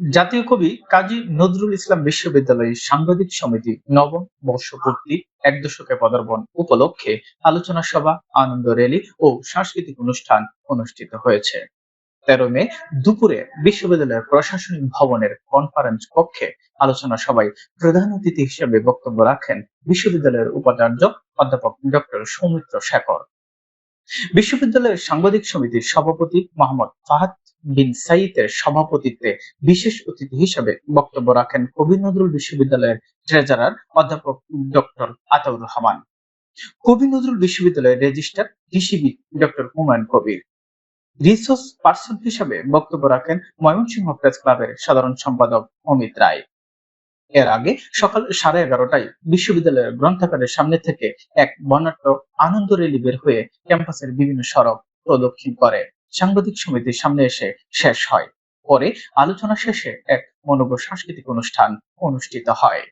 জাতীয় কবি কাজী নজরুল ইসলাম বিশ্ববিদ্যালয়ের সাংবাদিক সমিতি নবম বর্ষপূর্তি এক দশকে পদার্পণ উপলক্ষে আলোচনা সভা, আনন্দ র্যালি ও সাংস্কৃতিক অনুষ্ঠান অনুষ্ঠিত হয়েছে। তেরো মে দুপুরে বিশ্ববিদ্যালয়ের প্রশাসনিক ভবনের কনফারেন্স কক্ষে আলোচনা সভায় প্রধান অতিথি হিসেবে বক্তব্য রাখেন বিশ্ববিদ্যালয়ের উপাচার্য অধ্যাপক ডক্টর সৌমিত্র শেখর। বিশ্ববিদ্যালয়ের সাংবাদিক সমিতির সভাপতি মোহাম্মদ ফাহাদ বিন সাইদের সভাপতিত্বে বিশেষ অতিথি হিসেবে বক্তব্য রাখেন কবি নজরুল বিশ্ববিদ্যালয়ের ট্রেজারার অধ্যাপক ডক্টর আতাউর রহমান। কবি নজরুল বিশ্ববিদ্যালয়ের রেজিস্ট্রার কৃষিবিদ doctor Humayun Kabir. Resource person হিসেবে বক্তব্য রাখেন ময়মনসিংহ প্রেস ক্লাবের সাধারণ সম্পাদক অমিত রায়। এর আগে সকাল সাড়ে এগারোটায় বিশ্ববিদ্যালয়ের গ্রন্থাগারের সামনে থেকে এক বর্ণাঢ্য আনন্দ রেলি বের হয়ে ক্যাম্পাসের বিভিন্ন সড়ক প্রদক্ষিণ করে। সাংবাদিক সমিতির সামনে এসে শেষ হয়। পরে আলোচনা শেষে এক মনোজ্ঞ সাংস্কৃতিক অনুষ্ঠান অনুষ্ঠিত হয়।